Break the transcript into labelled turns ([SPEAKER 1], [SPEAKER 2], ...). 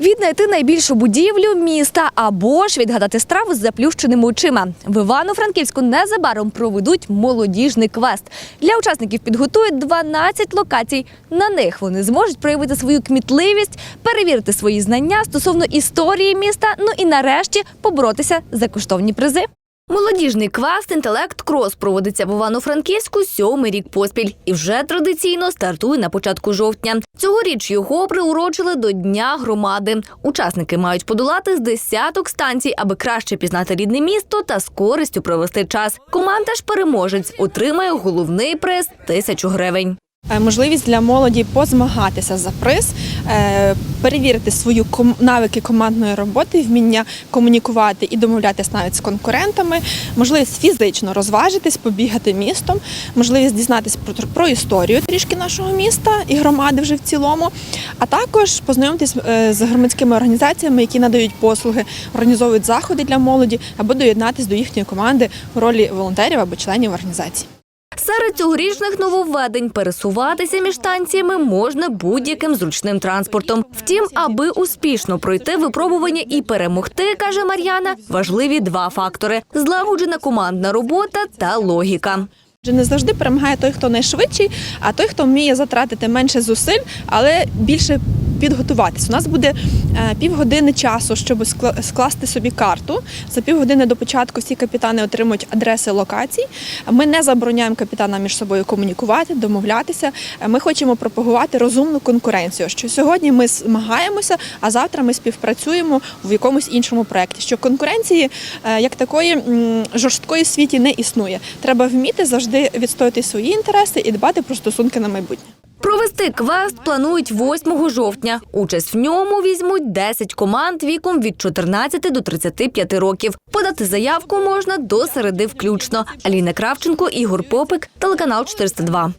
[SPEAKER 1] Віднайти найбільшу будівлю міста або ж відгадати страву з заплющеними очима. В Івано-Франківську незабаром проведуть молодіжний квест. Для учасників підготують 12 локацій. На них вони зможуть проявити свою кмітливість, перевірити свої знання стосовно історії міста. Ну і нарешті поборотися за коштовні призи. Молодіжний квест інтелект крос проводиться в Івано-Франківську сьомий рік поспіль і вже традиційно стартує на початку жовтня. Цьогоріч його приурочили до Дня громади. Учасники мають подолати з десяток станцій, аби краще пізнати рідне місто та з користю провести час. Команда ж переможець отримає головний приз тисячу гривень.
[SPEAKER 2] Е, можливість для молоді позмагатися за приз, е, перевірити ком- навики командної роботи, вміння комунікувати і домовлятися навіть з конкурентами, можливість фізично розважитись, побігати містом, можливість дізнатися про, про історію трішки нашого міста і громади вже в цілому, а також познайомитись е, з громадськими організаціями, які надають послуги, організовують заходи для молоді, або доєднатися до їхньої команди в ролі волонтерів або членів організації.
[SPEAKER 1] Серед цьогорічних нововведень пересуватися між станціями можна будь-яким зручним транспортом. Втім, аби успішно пройти випробування і перемогти, каже Мар'яна, важливі два фактори: злагоджена командна робота та логіка.
[SPEAKER 2] Не завжди перемагає той, хто найшвидший, а той, хто вміє затратити менше зусиль, але більше підготуватись. У нас буде е, півгодини часу, щоб скла- скласти собі карту. За півгодини до початку всі капітани отримують адреси локацій. Ми не забороняємо капітанам між собою комунікувати, домовлятися. Е, Ми хочемо пропагувати розумну конкуренцію. Що сьогодні ми змагаємося, а завтра ми співпрацюємо в якомусь іншому проєкті. Що конкуренції е, як такої жорсткої світі не існує. Треба вміти завжди відстояти свої інтереси і дбати про стосунки на майбутнє.
[SPEAKER 1] Провести квест планують 8 жовтня. Участь в ньому візьмуть 10 команд віком від 14 до 35 років. Подати заявку можна до середи включно. Аліна Кравченко, Ігор Попик, телеканал 402.